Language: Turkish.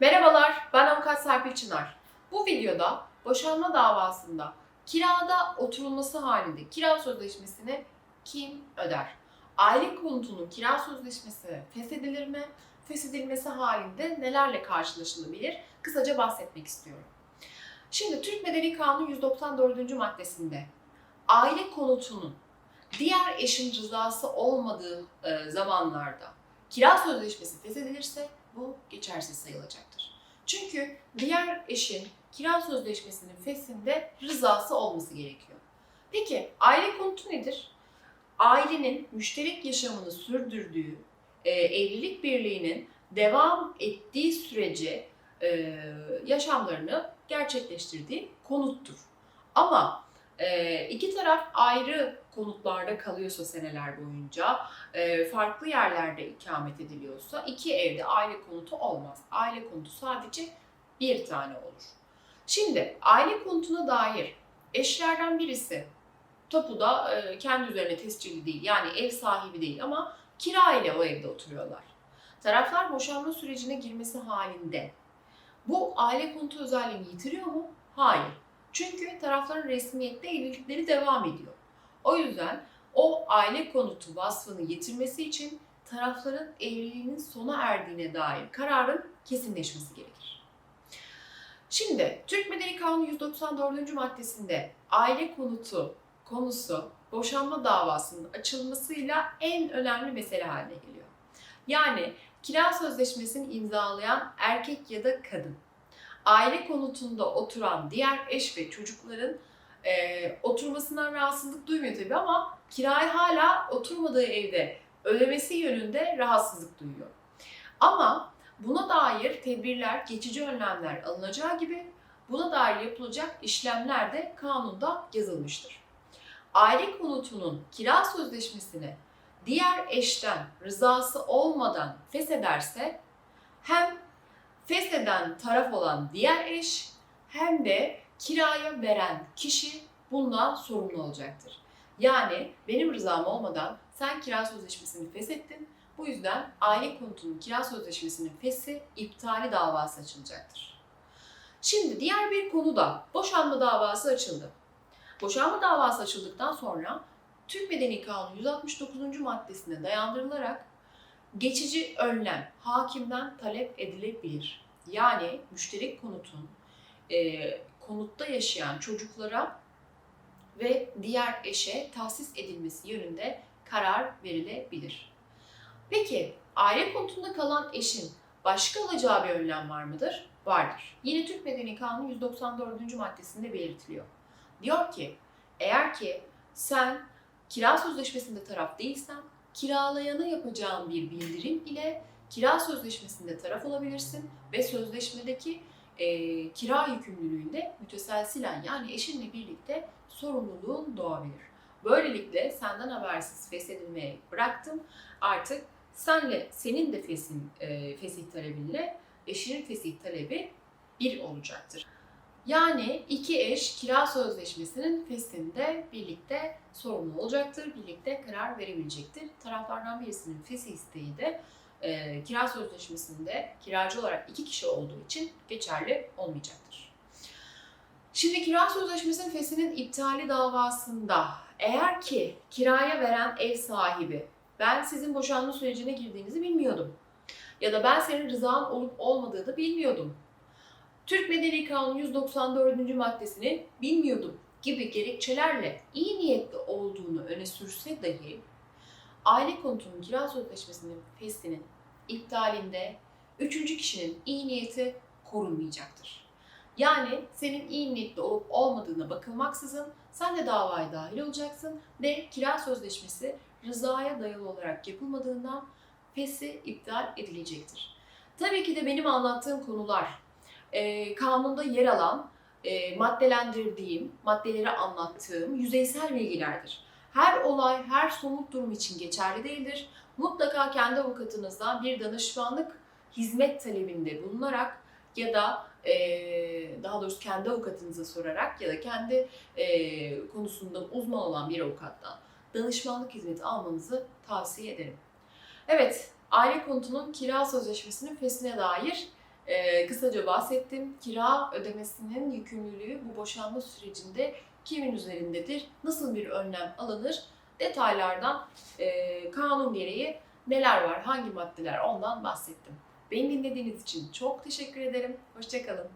Merhabalar, ben avukat Serpil Çınar. Bu videoda boşanma davasında kirada oturulması halinde kira sözleşmesini kim öder? Aile konutunun kira sözleşmesi feshedilir mi? Feshedilmesi halinde nelerle karşılaşılabilir? Kısaca bahsetmek istiyorum. Şimdi Türk Medeni Kanunu 194. maddesinde aile konutunun diğer eşin rızası olmadığı e, zamanlarda kira sözleşmesi feshedilirse bu geçersiz sayılacaktır. Çünkü diğer eşin kira sözleşmesinin feshinde rızası olması gerekiyor. Peki aile konutu nedir? Ailenin müşterek yaşamını sürdürdüğü e, evlilik birliğinin devam ettiği sürece e, yaşamlarını gerçekleştirdiği konuttur. Ama e, iki taraf ayrı konutlarda kalıyorsa seneler boyunca, e, farklı yerlerde ikamet ediliyorsa iki evde aile konutu olmaz. Aile konutu sadece bir tane olur. Şimdi aile konutuna dair eşlerden birisi tapuda e, kendi üzerine tescilli değil yani ev sahibi değil ama kira ile o evde oturuyorlar. Taraflar boşanma sürecine girmesi halinde bu aile konutu özelliğini yitiriyor mu? Hayır. Çünkü tarafların resmiyette evlilikleri devam ediyor. O yüzden o aile konutu vasfını yitirmesi için tarafların evliliğinin sona erdiğine dair kararın kesinleşmesi gerekir. Şimdi Türk Medeni Kanunu 194. maddesinde aile konutu konusu boşanma davasının açılmasıyla en önemli mesele haline geliyor. Yani kira sözleşmesini imzalayan erkek ya da kadın, aile konutunda oturan diğer eş ve çocukların e, oturmasından rahatsızlık duymuyor tabii ama kirayı hala oturmadığı evde ödemesi yönünde rahatsızlık duyuyor. Ama buna dair tedbirler, geçici önlemler alınacağı gibi buna dair yapılacak işlemler de kanunda yazılmıştır. Aile konutunun kira sözleşmesini diğer eşten rızası olmadan feshederse hem fesheden taraf olan diğer eş hem de kiraya veren kişi bundan sorumlu olacaktır. Yani benim rızam olmadan sen kira sözleşmesini feshettin. Bu yüzden aile konutunun kira sözleşmesinin fesi iptali davası açılacaktır. Şimdi diğer bir konu da boşanma davası açıldı. Boşanma davası açıldıktan sonra Türk Medeni Kanunu 169. maddesine dayandırılarak geçici önlem hakimden talep edilebilir. Yani müşterek konutun e, konutta yaşayan çocuklara ve diğer eşe tahsis edilmesi yönünde karar verilebilir. Peki aile konutunda kalan eşin başka alacağı bir önlem var mıdır? Vardır. Yine Türk Medeni Kanunu 194. maddesinde belirtiliyor. Diyor ki eğer ki sen kira sözleşmesinde taraf değilsen kiralayana yapacağın bir bildirim ile kira sözleşmesinde taraf olabilirsin ve sözleşmedeki e, kira yükümlülüğünde müteselsilen yani eşinle birlikte sorumluluğun doğabilir. Böylelikle senden habersiz feshedilmeye bıraktım. Artık senle senin de fesin, e, fesih talebinle eşinin fesih talebi bir olacaktır. Yani iki eş kira sözleşmesinin feshinde birlikte sorumlu olacaktır, birlikte karar verebilecektir. Taraflardan birisinin fesih isteği de e, kira sözleşmesinde kiracı olarak iki kişi olduğu için geçerli olmayacaktır. Şimdi kira sözleşmesinin fesinin iptali davasında eğer ki kiraya veren ev sahibi ben sizin boşanma sürecine girdiğinizi bilmiyordum ya da ben senin rızan olup olmadığını bilmiyordum. Türk Medeni Kanunu 194. maddesini bilmiyordum gibi gerekçelerle iyi niyetli olduğunu öne sürse dahi aile konutunun kira sözleşmesinin feslinin iptalinde üçüncü kişinin iyi niyeti korunmayacaktır. Yani senin iyi niyetli olup olmadığına bakılmaksızın sen de davaya dahil olacaksın ve kira sözleşmesi rızaya dayalı olarak yapılmadığından fesi iptal edilecektir. Tabii ki de benim anlattığım konular e, kanunda yer alan, e, maddelendirdiğim, maddeleri anlattığım yüzeysel bilgilerdir. Her olay, her somut durum için geçerli değildir. Mutlaka kendi avukatınızdan bir danışmanlık hizmet talebinde bulunarak ya da e, daha doğrusu kendi avukatınıza sorarak ya da kendi e, konusunda uzman olan bir avukattan danışmanlık hizmeti almanızı tavsiye ederim. Evet, aile konutunun kira sözleşmesinin fesine dair Ee, kısaca bahsettim. Kira ödemesinin yükümlülüğü bu boşanma sürecinde kimin üzerindedir? Nasıl bir önlem alınır? Detaylardan e, kanun gereği neler var, hangi maddeler ondan bahsettim. Beni dinlediğiniz için çok teşekkür ederim. Hoşçakalın.